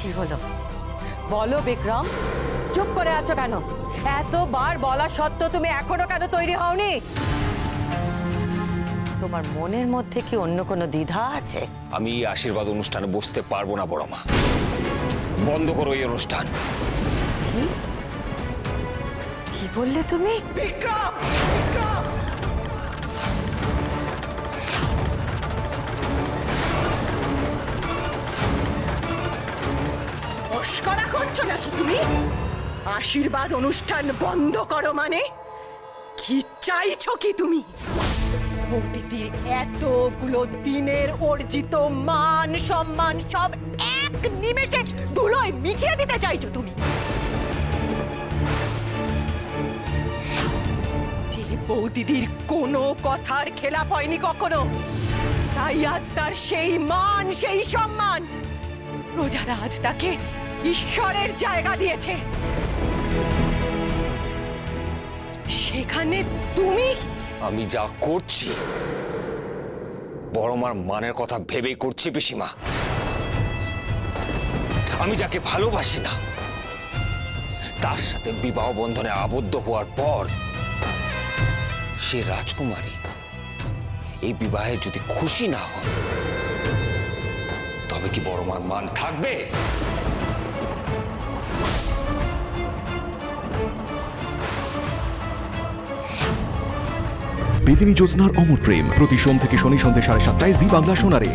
কি হলো। বলো বিক্রম চুপ করে আছো কেন? এতবার বলা সত্ত্বেও তুমি এখনও কেন তৈরি হওনি? তোমার মনের মধ্যে কি অন্য কোনো দ্বিধা আছে? আমি এই আশীর্বাদ অনুষ্ঠানে বসতে পারব না বড় মা বন্ধ করো এই অনুষ্ঠান। কি বললে তুমি? বিক্রম! নাকি তুমি? আশীর্বাদ অনুষ্ঠান বন্ধ করো মানে? কি চাইছো কি তুমি? বৌদিদির এতগুলো দিনের অর্জিত মান, সম্মান, সব এক নিমেষে ধুলোয় মিশিয়ে দিতে চাইছো তুমি? যে বৌদিদির কোনো কথার খেলাপ হয়নি কখনো, তাই আজ তার সেই মান, সেই সম্মান। প্রজারা আজ তাকে ঈশ্বরের জায়গা দিয়েছে। সেখানে তুমি? আমি যা করছি বড় মার মানের কথা ভেবেই করছি, পিসিমা। আমি যাকে ভালোবাসি না, তার সাথে বিবাহ বন্ধনে আবদ্ধ হওয়ার পর, সে রাজকুমারী এই বিবাহে যদি খুশি না হয়, তবে কি বড় মার মান থাকবে? বেদিনী জ্যোৎস্নার অমর প্রেম। প্রতি সোম থেকে শনি সন্ধ্যে সাড়ে সাতটায় জি বাংলা সোনারে।